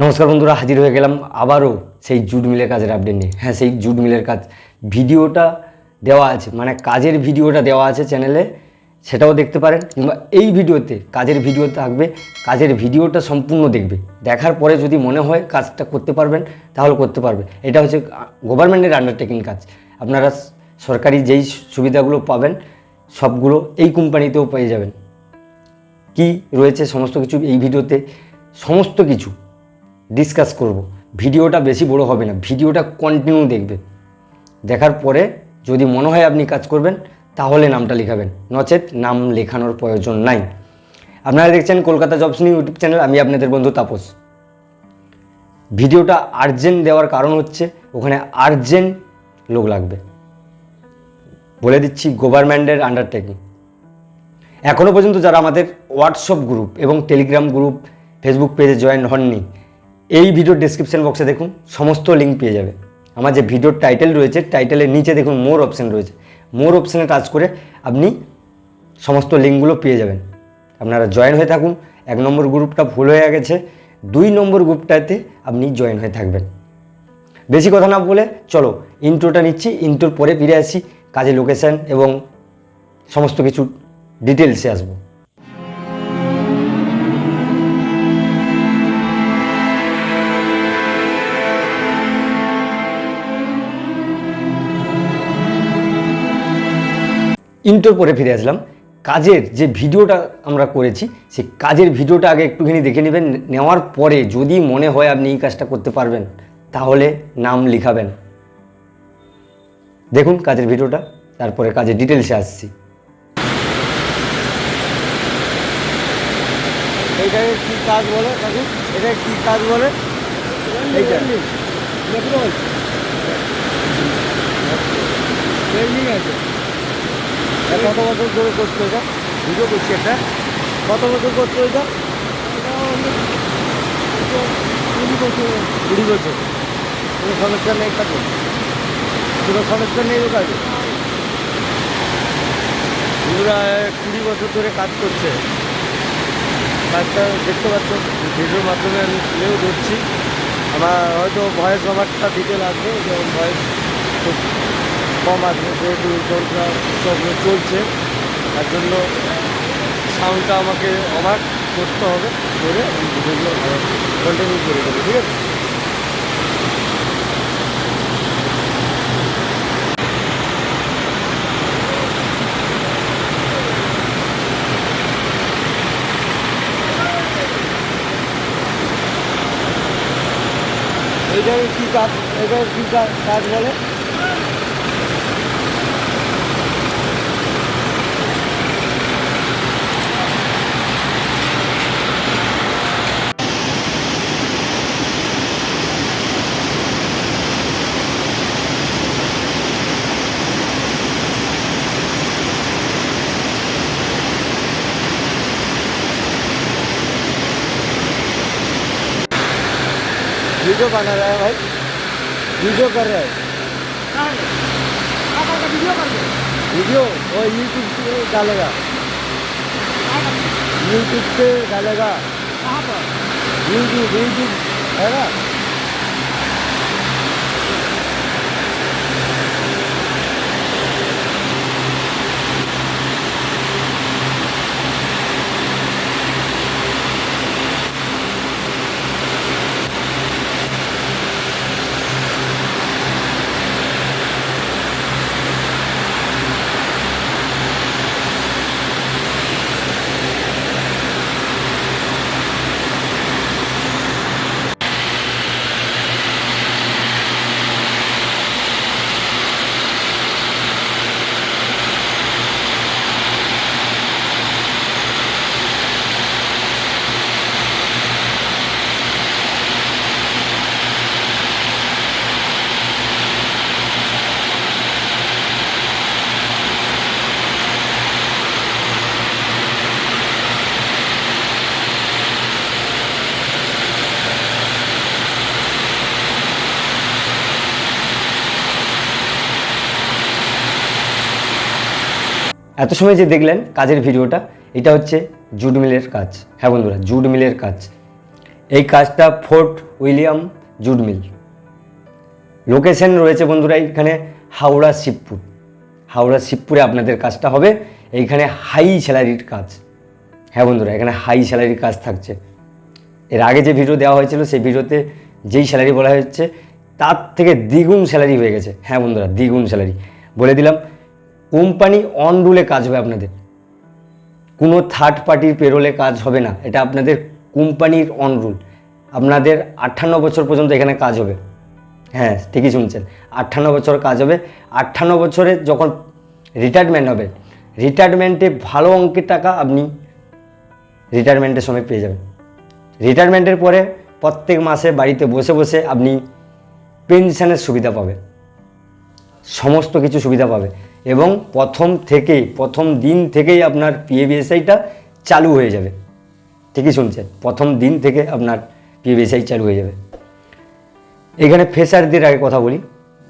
নমস্কার বন্ধুরা, হাজির হয়ে গেলাম আবারও সেই জুট মিলের কাজের আপডেট নিয়ে। হ্যাঁ সেই জুট মিলের কাজ। ভিডিওটা দেওয়া আছে মানে কাজের ভিডিওটা দেওয়া আছে চ্যানেলে সেটাও দেখতে পারেন। কিংবা এই ভিডিওতে, কাজের ভিডিও থাকবে, কাজের ভিডিওটা সম্পূর্ণ দেখবে। দেখার পরে যদি মনে হয় কাজটা করতে পারবেন, তাহলে করতে পারবে। এটা হচ্ছে গভর্নমেন্টের আন্ডারটেকিং কাজ। আপনারা সরকারি যেই সুবিধাগুলো পাবেন, সবগুলো এই কোম্পানিতেও পেয়ে যাবেন। কি রয়েছে সমস্ত কিছু এই ভিডিওতে? সমস্ত কিছু। ডিসকাস করব। ভিডিওটা বেশি বড় হবে না, ভিডিওটা কন্টিনিউ দেখবে। দেখার পরে যদি মনে হয় আপনি কাজ করবেন, তাহলে নামটা লেখাবেন। নচেত নাম লেখানোর প্রয়োজন নাই। আপনারা দেখছেন Kolkata jobs new YouTube channel, আমি আপনাদের বন্ধু তাপস। ভিডিওটা আর্জেন্ট দেওয়ার কারণ হচ্ছে, ওখানে আর্জেন্ট লোক লাগবে। বলে দিচ্ছি গভর্নমেন্টের আন্ডারটেকিং এখনও পর্যন্ত যারা আমাদের হোয়াটসঅ্যাপ গ্রুপ এবং টেলিগ্রাম গ্রুপ ফেসবুক পেজে জয়েন হননি এই ভিডিওর ডেসক্রিপশন বক্সে দেখুন, সমস্ত লিঙ্ক পেয়ে যাবে। আমার যে ভিডিওর টাইটেল রয়েছে টাইটেলের নিচে দেখুন মোর অপশান রয়েছে। মোর অপশানে টাচ করে আপনি সমস্ত লিঙ্কগুলো পেয়ে যাবেন। আপনারা জয়েন হয়ে থাকুন, এক নম্বর গ্রুপটা ফুল হয়ে গেছে, দুই নম্বর গ্রুপটাতে আপনি জয়েন হয়ে থাকবেন। বেশি কথা না বলে চলো ইন্ট্রোটা নিচ্ছি ইন্ট্রোর পরে ফিরে আসি, কাজে লোকেশন এবং সমস্ত কিছু ডিটেলসে আসব। ইন্টোর পরে ফিরে আসলাম। কাজের যে ভিডিওটা আমরা করেছি সেই কাজের ভিডিওটা আগে একটুখানি দেখে নেবেন। নেওয়ার পরে যদি মনে হয় আপনি এই কাজটা করতে পারবেন তাহলে নাম লিখাবেন। দেখুন কাজের ভিডিওটা তারপরে কাজের ডিটেলসে আসছি। এইটাকে কি কাজ বলে কাকু? এটা কি কাজ বলে? এইটা। আছে। এটা কত বছর ধরে করছ এটা? ভিডিও করছি একটা। কত বছর করছ এটা? কুড়ি বছর। কুড়ি বছর কোনো সমস্যা নেই কাজে কোনো সমস্যা নেই কাজে বন্ধুরা, কুড়ি বছর ধরে কাজ করছে। কাজটা দেখতে পাচ্ছ, ভিডিওর মাধ্যমে আমি তুলেও ধরছি। আমার হয়তো ভয়েস ওভারটা দিতে লাগবে যেমন ভয়েস কম আসবে যেহেতু যন্ত্রা প্রবলেম চলছে, তার জন্য সাউন্ডটা আমাকে অবাক করতে হবে, করে আমি কন্টিনিউ করে দেবো, ঠিক আছে? এইটাকে কী কাজ এটাকে কী কাজ বলে? वीडियो बना रहा है भाई। वीडियो कर रहा है। वीडियो वो यूट्यूब से डालेगा। यूट्यूब से डालेगा। यूट्यूब यूट्यूब है ना? এত সময় যে দেখলেন কাজের ভিডিওটা, এটা হচ্ছে জুট মিলের কাজ। হ্যাঁ বন্ধুরা জুট মিলের কাজ। এই কাজটা Fort William jute mill. Location রয়েছে বন্ধুরা এখানে হাওড়া শিবপুর। হাওড়া শিবপুরে আপনাদের কাজটা হবে। এইখানে হাই স্যালারির কাজ। হ্যাঁ বন্ধুরা, এখানে হাই স্যালারির কাজ থাকছে। এর আগে যে ভিডিও দেওয়া হয়েছিল, সেই ভিডিওতে যেই স্যালারি বলা হচ্ছে তার থেকে দ্বিগুণ স্যালারি হয়ে গেছে। হ্যাঁ বন্ধুরা, দ্বিগুণ স্যালারি। বলে দিলাম কোম্পানি অন রুলে কাজ হবে আপনাদের। কোনো থার্ড পার্টির পেরোলে কাজ হবে না, এটা আপনাদের কোম্পানির অন রুল আপনাদের আটান্ন বছর পর্যন্ত এখানে কাজ হবে। হ্যাঁ ঠিকই শুনছেন। আটান্ন বছর কাজ হবে। আটান্ন বছরে যখন রিটায়ারমেন্ট হবে রিটায়ারমেন্টে ভালো অঙ্কের টাকা আপনি রিটায়ারমেন্টের সময় পেয়ে যাবেন। রিটায়ারমেন্টের পরে প্রত্যেক মাসে বাড়িতে বসে বসে আপনি পেনশনের সুবিধা পাবে সমস্ত কিছু সুবিধা পাবে এবং প্রথম থেকেই প্রথম দিন থেকেই আপনার পিএবিএসআইটা চালু হয়ে যাবে। ঠিকই শুনছেন? প্রথম দিন থেকে আপনার পিএবিএসআই চালু হয়ে যাবে। এখানে ফ্রেশারদের আগে কথা বলি।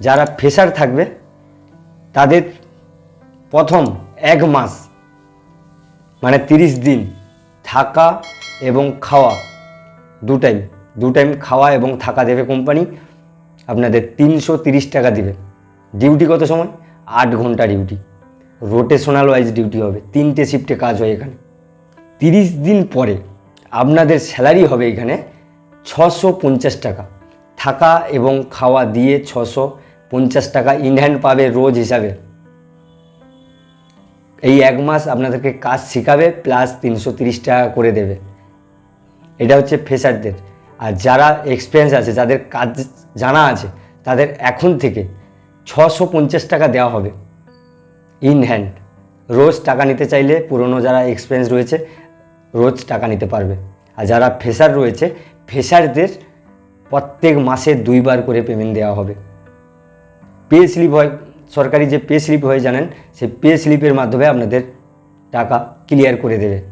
যারা ফ্রেশার থাকবে, তাদের প্রথম এক মাস মানে তিরিশ দিন থাকা এবং খাওয়া, দু টাইম দু টাইম খাওয়া এবং থাকা দেবে কোম্পানি আপনাদের তিনশো টাকা দিবে। ডিউটি কত সময়? আট ঘণ্টা ডিউটি রোটেশনাল ওয়াইজ ডিউটি হবে। তিনটে শিফটে কাজ হয় এখানে। তিরিশ দিন পরে আপনাদের স্যালারি হবে এখানে ছশো পঞ্চাশ টাকা। থাকা এবং খাওয়া দিয়ে ছশো পঞ্চাশ টাকা ইনহ্যান্ড পাবে রোজ হিসাবে। এই এক মাস আপনাদেরকে কাজ শেখাবে প্লাস তিনশো তিরিশ টাকা করে দেবে। এটা হচ্ছে ফ্রেশারদের আর যারা এক্সপিরিয়েন্স আছে, যাদের কাজ জানা আছে, তাদের এখন থেকে ছশো পঞ্চাশ টাকা দেওয়া হবে। ইন হ্যান্ড রোজ টাকা নিতে চাইলে পুরনো যারা এক্সপিরিয়েন্স রয়েছে, রোজ টাকা নিতে পারবে। আর যারা ফ্রেশার রয়েছে ফ্রেশারদের প্রত্যেক মাসে দুইবার করে পেমেন্ট দেওয়া হবে। পে স্লিপ হয়। সরকারি যে পে স্লিপ হয়, জানেন? সেই পে স্লিপের মাধ্যমে আপনাদের টাকা ক্লিয়ার করে দেবে।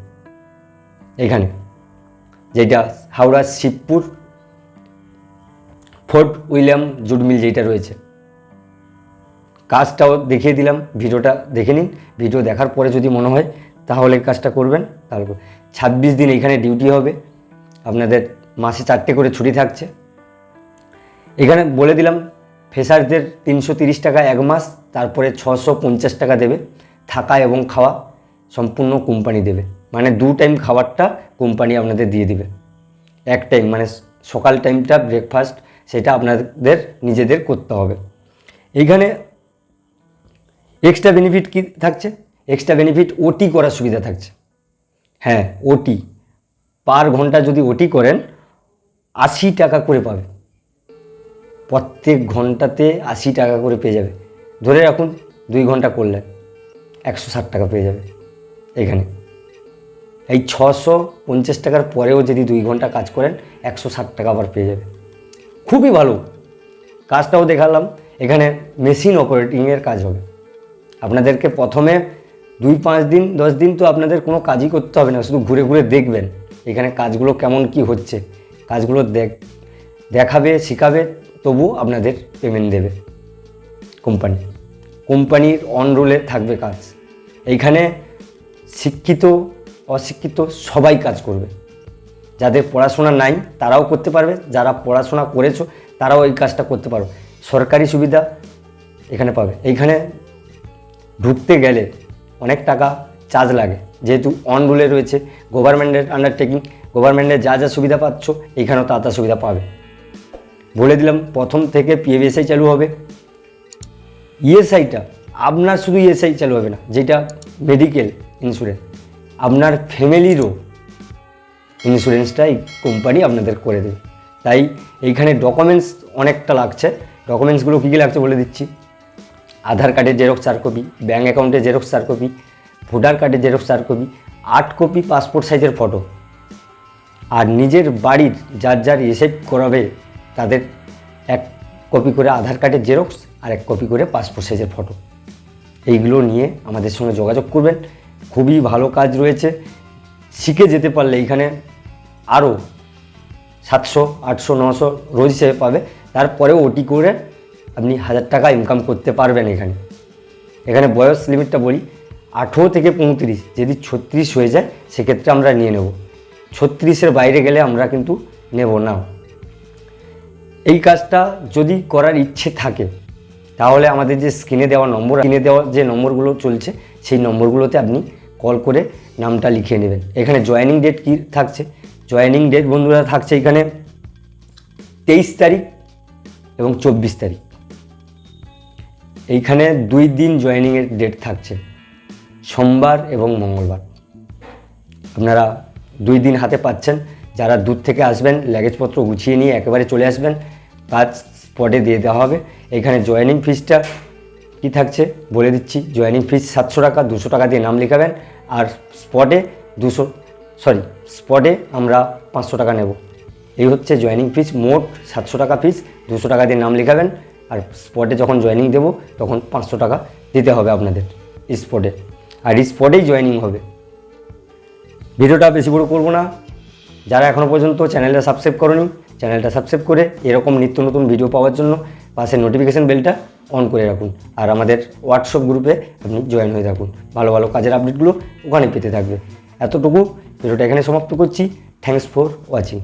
এখানে। যেটা Howrah, Shibpur, Fort William jute mill যেটা রয়েছে। কাজটাও দেখিয়ে দিলাম, ভিডিওটা দেখে নিন। ভিডিও দেখার পরে যদি মনে হয় তাহলে কাজটা করবেন, তাহলে ছাব্বিশ দিন এখানে ডিউটি হবে। আপনাদের মাসে চারটে করে ছুটি থাকছে। এখানে বলে দিলাম ফ্রেশারদের তিনশো তিরিশ টাকা এক মাস, তারপরে ছশো পঞ্চাশ টাকা দেবে। থাকা এবং খাওয়া সম্পূর্ণ কোম্পানি দেবে। মানে দু টাইম খাবারটা কোম্পানি আপনাদের দিয়ে দিবে। এক টাইম মানে সকাল টাইমটা ব্রেকফাস্ট সেটা আপনাদের নিজেদের করতে হবে। এইখানে এক্সট্রা বেনিফিট কি থাকছে? এক্সট্রা বেনিফিট ওটি করার সুবিধা থাকছে। হ্যাঁ ওটি পার ঘণ্টা যদি ওটি করেন, আশি টাকা করে পাবে। প্রত্যেক ঘন্টাতে আশি টাকা করে পেয়ে যাবে। ধরে রাখুন, দুই ঘণ্টা করলেন, একশো ষাট টাকা পেয়ে যাবে এখানে। এই ছশো পঞ্চাশ টাকার পরেও যদি দুই ঘণ্টা কাজ করেন, একশো ষাট টাকা আবার পেয়ে যাবে। খুবই ভালো। কাজটাও দেখালাম। এখানে মেশিন অপারেটিংয়ের কাজ হবে। আপনাদেরকে প্রথমে দুই, পাঁচ দিন, দশ দিন তো আপনাদের কোনো কাজই করতে হবে না, শুধু ঘুরে ঘুরে দেখবেন এখানে কাজগুলো কেমন কি হচ্ছে। কাজগুলো দেখ, দেখাবে, শেখাবে, তবু আপনাদের পেমেন্ট দেবে। কোম্পানি, কোম্পানির অন রুলে থাকবে কাজ। এইখানে শিক্ষিত, অশিক্ষিত সবাই কাজ করবে। যাদের পড়াশোনা নাই, তারাও করতে পারবে, যারা পড়াশোনা করেছ, তারাও এই কাজটা করতে পারবে সরকারি সুবিধা এখানে পাবে। এইখানে ঢুকতে গেলে অনেক টাকা চার্জ লাগে। যেহেতু অন রুলে রয়েছে গভর্নমেন্টের আন্ডারটেকিং গভর্নমেন্টের যা যা সুবিধা পাচ্ছ, এখানেও তা তা সুবিধা পাবে। বলে দিলাম, প্রথম থেকে পিএফএসআই চালু হবে। ইএসআইটা আপনার শুধু ইএসআই চালু হবে না, যেটা মেডিকেল ইন্স্যুরেন্স আপনার ফ্যামিলিরও ইন্স্যুরেন্সটাই কোম্পানি আপনাদের করে দেবে। তাই এইখানে ডকুমেন্টস অনেকটা লাগছে। ডকুমেন্টসগুলো কী কী লাগছে বলে দিচ্ছি। আধার কার্ডের জেরক্স চার কপি ব্যাঙ্ক অ্যাকাউন্টের জেরক্স চার কপি ভোটার কার্ডের জেরক্স চার কপি আট কপি পাসপোর্ট সাইজের ফটো আর নিজের বাড়ির যার যার রিসেপ করাবে, তাদের এক কপি করে আধার কার্ডের জেরক্স আর এক কপি করে পাসপোর্ট সাইজের ফটো এইগুলো নিয়ে আমাদের সঙ্গে যোগাযোগ করবেন। খুবই ভালো কাজ রয়েছে। শিখে যেতে পারলে এইখানে আরও সাতশো, আটশো, নশো রোজ হিসেবে পাবে। তারপরেও ওটি করে আপনি হাজার টাকা ইনকাম করতে পারবেন এখানে। এখানে বয়স লিমিটটা বলি, আঠেরো থেকে পঁয়ত্রিশ, যদি ছত্রিশ হয়ে যায়, সেক্ষেত্রে আমরা নিয়ে নেব। ছত্রিশের বাইরে গেলে আমরা কিন্তু নেব না। এই কাজটা যদি করার ইচ্ছে থাকে, তাহলে আমাদের যে স্ক্রিনে দেওয়া নম্বর স্ক্রিনে দেওয়া যে নম্বরগুলো চলছে, সেই নম্বরগুলোতে আপনি কল করে নামটা লিখিয়ে নেবেন। এখানে জয়েনিং ডেট কী থাকছে? জয়েনিং ডেট বন্ধুরা থাকছে এখানে তেইশ তারিখ এবং চব্বিশ তারিখ। এইখানে দুই দিন জয়েনিংয়ের ডেট থাকছে, সোমবার এবং মঙ্গলবার। আপনারা দুই দিন হাতে পাচ্ছেন, যারা দূর থেকে আসবেন লাগেজপত্র গুছিয়ে নিয়ে একেবারে চলে আসবেন কাজ স্পটে দিয়ে দেওয়া হবে। এখানে জয়েনিং ফিসটা কি থাকছে? বলে দিচ্ছি জয়েনিং ফিস সাতশো টাকা, দুশো টাকা দিয়ে নাম লেখাবেন, আর স্পটে দুশো সরি স্পটে আমরা পাঁচশো টাকা নেব। এই হচ্ছে জয়েনিং ফিস মোট সাতশো টাকা ফিস দুশো টাকা দিয়ে নাম লেখাবেন আর স্পটে যখন জয়েনিং দেবো, তখন পাঁচশো টাকা দিতে হবে আপনাদের স্পটে আর স্পটেই জয়েনিং হবে। ভিডিওটা বেশি বড় করব না। যারা এখনও পর্যন্ত চ্যানেলটা সাবস্ক্রাইব করনি চ্যানেলটা সাবস্ক্রাইব করে এরকম নিত্য নতুন ভিডিও পাওয়ার জন্য পাশে নোটিফিকেশান বেলটা অন করে রাখুন। আর আমাদের হোয়াটসঅ্যাপ গ্রুপে আপনি জয়েন হয়ে থাকুন। ভালো ভালো কাজের আপডেটগুলো ওখানে পেতে থাকবে। এতটুকু। ভিডিওটা এখানে সমাপ্ত করছি। Thanks for watching